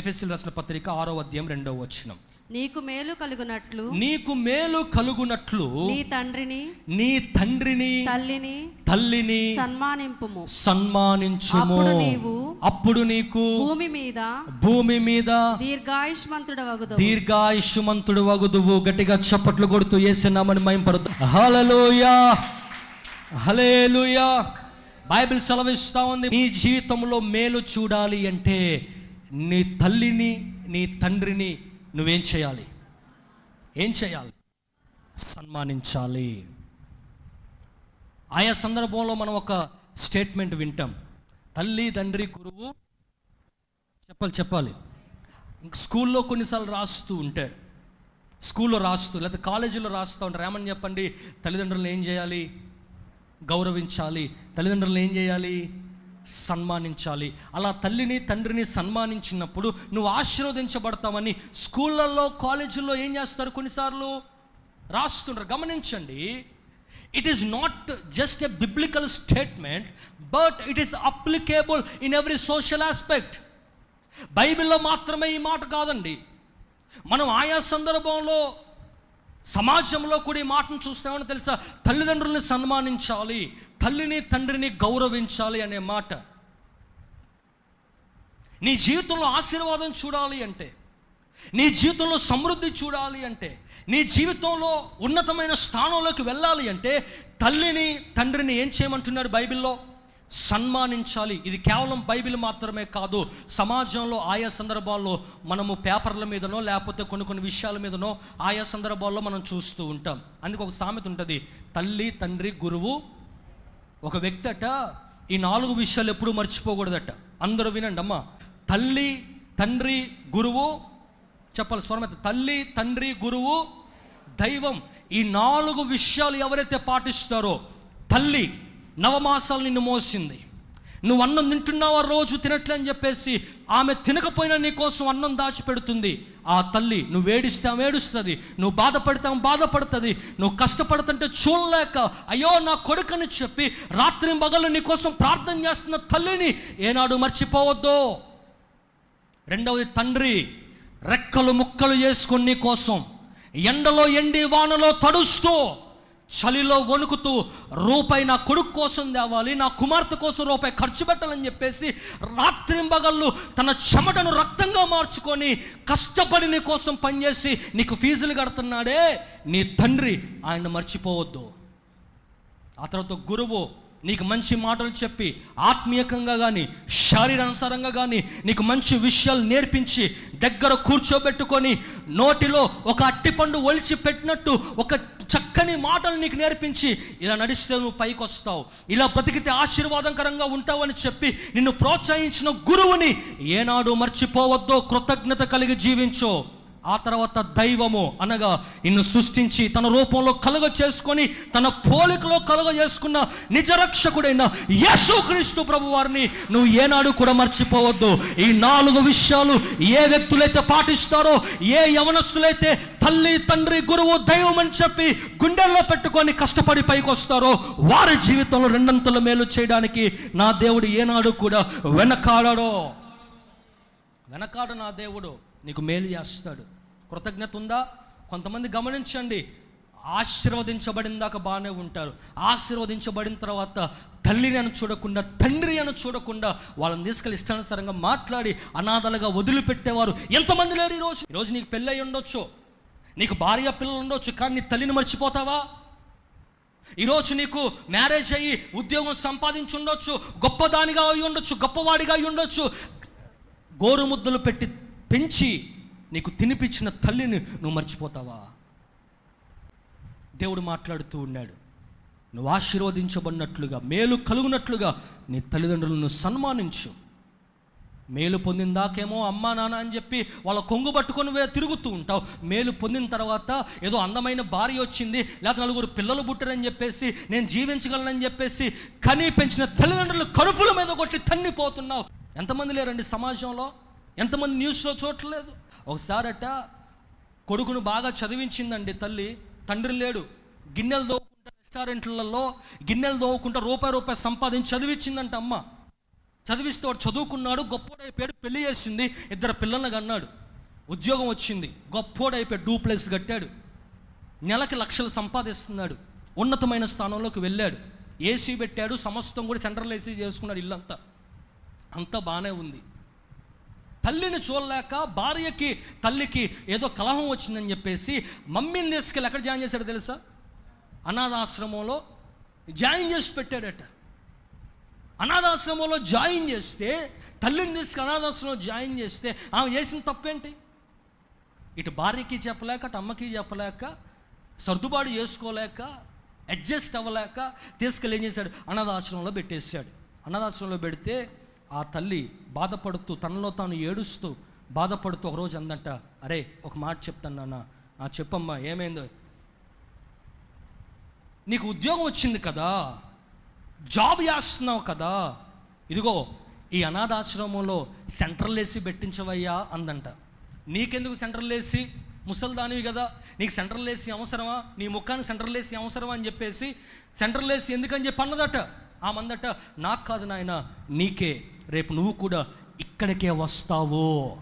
ఎఫ్ఎస్సీలు రాసిన పత్రిక ఆరో అధ్యాయం రెండవ వచనం. నీకు మేలు కలుగునట్లు నీకు మేలు కలుగునట్లు నీ తండ్రిని నీ తండ్రిని తల్లిని తల్లిని సన్మానింపుము. సన్మానించుము. అప్పుడు నీవు అప్పుడు నీకు భూమి మీద భూమి మీద దీర్ఘాయుష్మంతుడు వగుదు దీర్ఘాయుష్మంతుడు వగుదువు గట్టిగా చప్పట్లు కొడుతూ ఏసునామని మైంపరుదు హలలోయా హలేలుయా బైబిల్ సెలవిస్తా ఉంది. నీ జీవితంలో మేలు చూడాలి అంటే నీ తల్లిని నీ తండ్రిని నువ్వేం చేయాలి? ఏం చేయాలి? సన్మానించాలి. ఆయా సందర్భంలో మనం ఒక స్టేట్మెంట్ వింటాం. తల్లి తండ్రి గురువు చెప్పాలి చెప్పాలి. స్కూల్లో కొన్నిసార్లు రాస్తూ ఉంటారు. స్కూల్లో రాస్తూ లేకపోతే కాలేజీలో రాస్తూ ఉంటారు. ఏమని చెప్పండి? తల్లిదండ్రులను ఏం చేయాలి? గౌరవించాలి. తల్లిదండ్రులను ఏం చేయాలి? సన్మానించాలి. అలా తల్లిని తండ్రిని సన్మానించినప్పుడు నువ్వు ఆశీర్వదించబడతామని స్కూళ్ళల్లో కాలేజీల్లో ఏం చేస్తారు కొన్నిసార్లు? రాస్తుంటారు గమనించండి. It is not just a biblical statement but it is applicable in every social aspect బైబిల్లో మాత్రమే ఈ మాట కాదండి. మనం ఆయా సందర్భంలో సమాజంలో కూడా ఈ మాటను చూస్తామని తెలుసా? తల్లిదండ్రుల్ని సన్మానించాలి తల్లిని తండ్రిని గౌరవించాలి అనే మాట. నీ జీవితంలో ఆశీర్వాదం చూడాలి అంటే నీ జీవితంలో సమృద్ధి చూడాలి అంటే నీ జీవితంలో ఉన్నతమైన స్థానంలోకి వెళ్ళాలి అంటే తల్లిని తండ్రిని ఏం చేయమంటున్నాడు బైబిల్లో? సన్మానించాలి. ఇది కేవలం బైబిల్ మాత్రమే కాదు సమాజంలో ఆయా సందర్భాల్లో మనము పేపర్ల మీదనో లేకపోతే కొన్ని కొన్ని విషయాల మీదనో ఆయా సందర్భాల్లో మనం చూస్తూ ఉంటాం. అందుకు ఒక సామెత ఉంటుంది తల్లి తండ్రి గురువు. ఒక వ్యక్తి అట ఈ నాలుగు విషయాలు ఎప్పుడూ మర్చిపోకూడదట. అందరూ వినండి అమ్మా. తల్లి తండ్రి గురువు. చెప్పాలి స్వరమైతే తల్లి తండ్రి గురువు దైవం. ఈ నాలుగు విషయాలు ఎవరైతే పాటిస్తారో తల్లి. నవమాసాలు నిన్ను మోసింది. నువ్వు అన్నం తింటున్నావా రోజు తినట్లే అని చెప్పేసి ఆమె తినకపోయినా నీ కోసం అన్నం దాచిపెడుతుంది. ఆ తల్లి నువ్వు ఏడిస్తే వేడుస్తుంది ఏడుస్తుంది. నువ్వు బాధపడితే బాధపడుతుంది. నువ్వు కష్టపడుతుంటే చూడలేక అయ్యో నా కొడుకని చెప్పి రాత్రి మగలు నీ కోసం ప్రార్థన చేస్తున్న తల్లిని ఏనాడు మర్చిపోవద్దు. రెండవది తండ్రి రెక్కలు ముక్కలు చేసుకొని నీ కోసం ఎండలో ఎండి వానలో తడుస్తూ చలిలో వణుకుతూ రూపాయి నా కొడుకు కోసం తేవాలి నా కుమార్తె కోసం రూపాయి ఖర్చు పెట్టాలని చెప్పేసి రాత్రింబగళ్ళు తన చెమటను రక్తంగా మార్చుకొని కష్టపడి నీ కోసం పనిచేసి నీకు ఫీజులు కడుతున్నాడే నీ తండ్రి ఆయన మర్చిపోవద్దు. ఆ తర్వాత గురువు నీకు మంచి మాటలు చెప్పి ఆత్మీయకంగా కానీ శారీరానుసారంగా కానీ నీకు మంచి విషయాలు నేర్పించి దగ్గర కూర్చోబెట్టుకొని నోటిలో ఒక అట్టిపండు ఒలిచి పెట్టినట్టు ఒక చక్కని మాటలు నీకు నేర్పించి ఇలా నడిస్తే నువ్వు పైకి వస్తావు ఇలా బ్రతికితే ఆశీర్వాదకరంగా ఉంటావని చెప్పి నిన్ను ప్రోత్సహించిన గురువుని ఏనాడు మర్చిపోవద్దో కృతజ్ఞత కలిగి జీవించో. ఆ తర్వాత దైవము అనగా నిన్ను సృష్టించి తన రూపంలో కలుగ చేసుకొని తన పోలికలో కలుగ చేసుకున్న నిజరక్షకుడైన యేసుక్రీస్తు ప్రభు వారిని నువ్వు ఏనాడు కూడా మర్చిపోవద్దు. ఈ నాలుగు విషయాలు ఏ వ్యక్తులైతే పాటిస్తారో ఏ యవనస్తులైతే తల్లి తండ్రి గురువు దైవం అని చెప్పి గుండెల్లో పెట్టుకొని కష్టపడి పైకి వస్తారో వారి జీవితంలో రెండంతల మేలు చేయడానికి నా దేవుడు ఏనాడు కూడా వెనకాడడో. వెనకాడు నా దేవుడు. నీకు మేలు చేస్తాడు. కృతజ్ఞత ఉందా? కొంతమంది గమనించండి ఆశీర్వదించబడిందాక బాగానే ఉంటారు. ఆశీర్వదించబడిన తర్వాత తల్లిని అని చూడకుండా తండ్రి అని చూడకుండా వాళ్ళని తీసుకెళ్ళి ఇష్టానుసారంగా మాట్లాడి అనాథలుగా వదిలిపెట్టేవారు ఎంతమంది లేరు ఈరోజు ఈరోజు నీకు పెళ్ళై ఉండొచ్చు. నీకు భార్య పిల్లలు ఉండొచ్చు కానీ నీ తల్లిని మర్చిపోతావా? ఈరోజు నీకు మ్యారేజ్ అయ్యి ఉద్యోగం సంపాదించి ఉండొచ్చు గొప్పదానిగా అయి ఉండొచ్చు గొప్పవాడిగా అయి ఉండొచ్చు. గోరుముద్దలు పెట్టి పెంచి నీకు తినిపించిన తల్లిని నువ్వు మర్చిపోతావా? దేవుడు మాట్లాడుతూ ఉన్నాడు నువ్వు ఆశీర్వదించబడినట్లుగా మేలు కలుగునట్లుగా నీ తల్లిదండ్రులను సన్మానించు. మేలు పొందిన దాకేమో అమ్మా నాన్న అని చెప్పి వాళ్ళ కొంగు పట్టుకొని తిరుగుతూ ఉంటావు. మేలు పొందిన తర్వాత ఏదో అందమైన భార్య వచ్చింది లేకపోతే నలుగురు పిల్లలు పుట్టారని చెప్పేసి నేను జీవించగలనని చెప్పేసి కనీ పెంచిన తల్లిదండ్రులు కడుపుల మీద కొట్టి తన్నిపోతున్నావు. ఎంతమంది లేరండి సమాజంలో? ఎంతమంది న్యూస్లో చూడట్లేదు? ఒకసారట కొడుకును బాగా చదివించిందండి తల్లి. తండ్రి లేడు. గిన్నెలు దోవుకుంటా రెస్టారెంట్లలో గిన్నెలు దోవుకుంటా రూపాయి రూపాయి సంపాదించి చదివించిందంట అమ్మ. చదివిస్తే వాడు చదువుకున్నాడు గొప్పోడైపోయాడు పెళ్ళి చేసింది. ఇద్దరు పిల్లల్ని కన్నాడు. ఉద్యోగం వచ్చింది. గొప్పోడైపోయాడు డూప్లెక్స్ కట్టాడు. నెలకి లక్షలు సంపాదిస్తున్నాడు. ఉన్నతమైన స్థానంలోకి వెళ్ళాడు. ఏసీ పెట్టాడు సమస్తం కూడా సెంట్రల్ ఏసీ చేసుకున్నాడు ఇల్లంతా. అంతా బాగానే ఉంది. తల్లిని చూడలేక భార్యకి తల్లికి ఏదో కలహం వచ్చిందని చెప్పేసి మమ్మీని తీసుకెళ్ళి ఎక్కడ జాయిన్ చేశాడు తెలుసా? అనాథాశ్రమంలో జాయిన్ చేసి పెట్టాడట. అనాథాశ్రమంలో జాయిన్ చేస్తే తల్లిని తీసుకు అనాథాశ్రమంలో జాయిన్ చేస్తే ఆమె చేసిన తప్పేంటి? ఇటు భార్యకి చెప్పలేక అటు అమ్మకి చెప్పలేక సర్దుబాటు చేసుకోలేక అడ్జస్ట్ అవ్వలేక తీసుకెళ్ళి ఏం చేశాడు? అనాథాశ్రమంలో పెట్టేశాడు. అనాథాశ్రమంలో పెడితే ఆ తల్లి బాధపడుతూ తనలో తాను ఏడుస్తూ బాధపడుతూ ఒకరోజు అందంట అరే ఒక మాట చెప్తాను నాన్న. ఆ చెప్పమ్మా ఏమైందో? నీకు ఉద్యోగం వచ్చింది కదా. జాబ్ చేస్తున్నావు కదా. ఇదిగో ఈ అనాథాశ్రమంలో సెంట్రల్ వేసి పెట్టించవయ్యా అందంట. నీకెందుకు సెంట్రల్ వేసి ముసల్దానివి కదా. నీకు సెంట్రల్ వేసి అవసరమా? నీ ముఖాన్ని సెంట్రల్ వేసి అవసరమా? అని చెప్పేసి సెంట్రల్ వేసి ఎందుకని చెప్పి అన్నదట. ఆ మందట నాకు కాదు నాయన నీకే. రేపు నువ్వు కూడా ఇక్కడికే వస్తావు.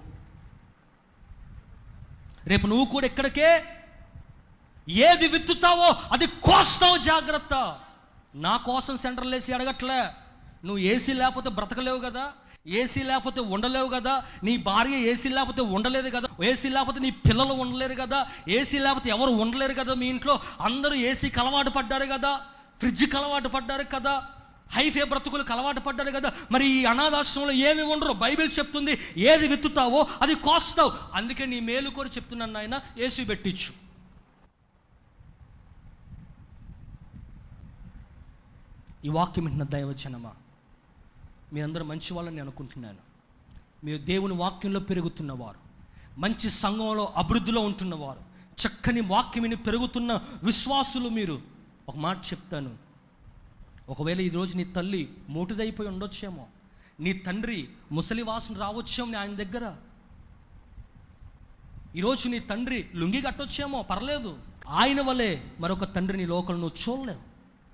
రేపు నువ్వు కూడా ఇక్కడికే. ఏది విత్తుతావో అది కోస్తావు జాగ్రత్త. నా కోసం సెంటర్లు వేసి అడగట్లే. నువ్వు ఏసీ లేకపోతే బ్రతకలేవు కదా. ఏసీ లేకపోతే ఉండలేవు కదా. నీ భార్య ఏసీ లేకపోతే ఉండలేదు కదా. ఏసీ లేకపోతే నీ పిల్లలు ఉండలేరు కదా. ఏసీ లేకపోతే ఎవరు ఉండలేరు కదా మీ ఇంట్లో. అందరూ ఏసీకి అలవాటు పడ్డారు కదా. ఫ్రిడ్జ్కి అలవాటు పడ్డారు కదా. హైఫే బ్రతుకులకు అలవాటు పడ్డారు కదా. మరి ఈ అనాథాశ్రమంలో ఏమి ఉండరు బైబిల్ చెప్తుంది. ఏది విత్తుతావో అది కోస్తావు. అందుకే నీ మేలు కోరి చెప్తున్నాను నాయన ఏసీ పెట్టించు ఈ వాక్యం వింటున్న దైవచనమా మీరందరూ మంచి వాళ్ళని నేను అనుకుంటున్నాను. మీరు దేవుని వాక్యంలో పెరుగుతున్నవారు మంచి సంఘంలో అభివృద్ధిలో ఉంటున్నవారు చక్కని వాక్యమిని పెరుగుతున్న విశ్వాసులు మీరు. ఒక మాట చెప్తాను. ఒకవేళ ఈరోజు నీ తల్లి మోటిదైపోయి ఉండొచ్చేమో నీ తండ్రి ముసలి వాసన రావచ్చేమో ఆయన దగ్గర. ఈరోజు నీ తండ్రి లుంగి కట్టొచ్చేమో పర్లేదు. ఆయన వలే మరొక తండ్రిని లోకల్ నువ్వు చూడలేవు.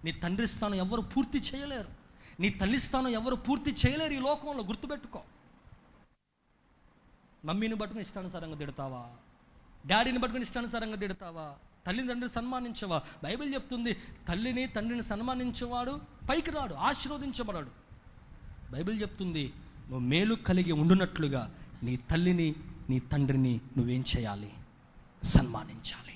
నీ తండ్రి స్థానం ఎవరు పూర్తి చేయలేరు. నీ తల్లి స్థానం ఎవరు పూర్తి చేయలేరు ఈ లోకంలో గుర్తుపెట్టుకో. మమ్మీని పట్టుకుని ఇష్టానుసారంగా తిడతావా? డాడీని పట్టుకుని ఇష్టానుసారంగా తిడతావా? తల్లిదండ్రిని సన్మానించేవాడు బైబిల్ చెప్తుంది తల్లిని తండ్రిని సన్మానించేవాడు పైకి రాడు ఆశీర్వదించబడాడు. బైబిల్ చెప్తుంది నువ్వు మేలు కలిగి ఉండునట్లుగా నీ తల్లిని నీ తండ్రిని నువ్వేం చేయాలి? సన్మానించాలి.